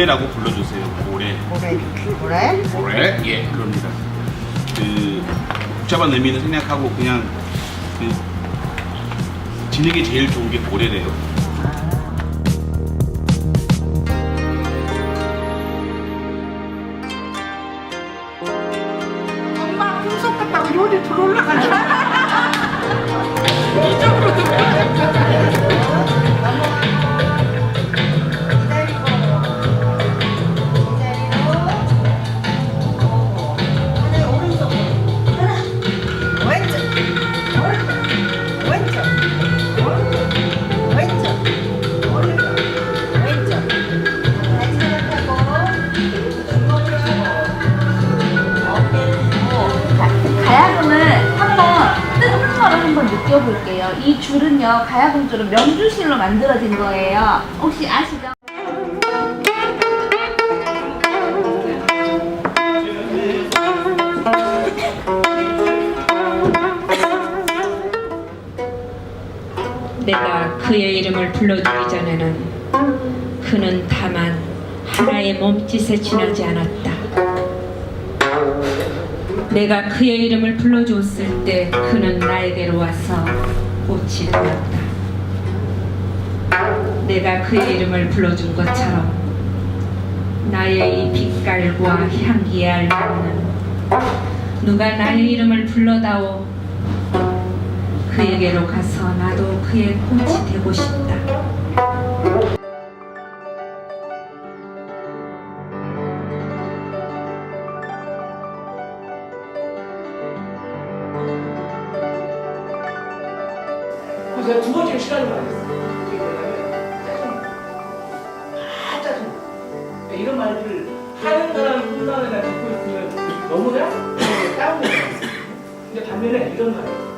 저를 고래라고 불러주세요. 고래. 고래 고래 고래? 예, 그럽니다. 그 복잡한 의미는 생략하고 그냥 그 지능이 제일 좋은 게 고래래요. 엄마 풍속 같다고 요리 들어올라가지 느껴볼게요. 이 줄은요, 가야금 줄은 명주실로 만들어진 거예요. 혹시 아시죠? 내가 그의 이름을 불러주기 전에는 그는 다만 하나의 몸짓에 지나지 않았다. 내가 그의 이름을 불러주었을 때 그는 나에게로 와서 되었다. 내가 그의 이름을 불러준 것처럼 나의 이 빛깔과 향기에 알맞는 누가 나의 이름을 불러다오 그에게로 가서 나도 그의 꽃이 되고 싶다. 제가 두 번째 시간을 말했어요. 이게 뭐냐면 짜증. 아 짜증. 그러니까 이런 말들을 하는 사람 훈련을 듣고 있으면 너무나 다운돼요. 근데 반면에 이런 말이에요.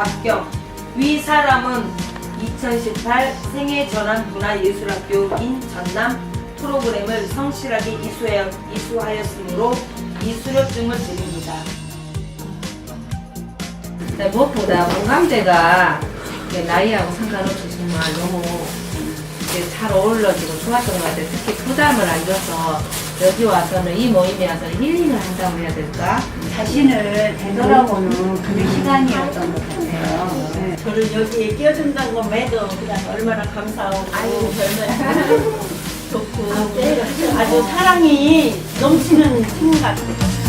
합격. 위 사람은 2018 생애 전환 문화예술학교 인 전남 프로그램을 성실하게 이수하였으므로 이 수료증을 드립니다. 네, 무엇보다 공감대가 이게 나이하고 상관없이 정말 너무 잘 어울러지고 좋았던 것 같아요. 특히 부담을 안 줘서 여기 와서는 이 모임에 와서 힐링을 한다고 해야 될까? 자신을 되돌아보는 그런 시간이었던 것 같아요. 네. 저를 여기에 끼워준다는 것만 해도 그냥 얼마나 감사하고 아이고 별말 좋고 아주 사랑이 넘치는 팀 같아요.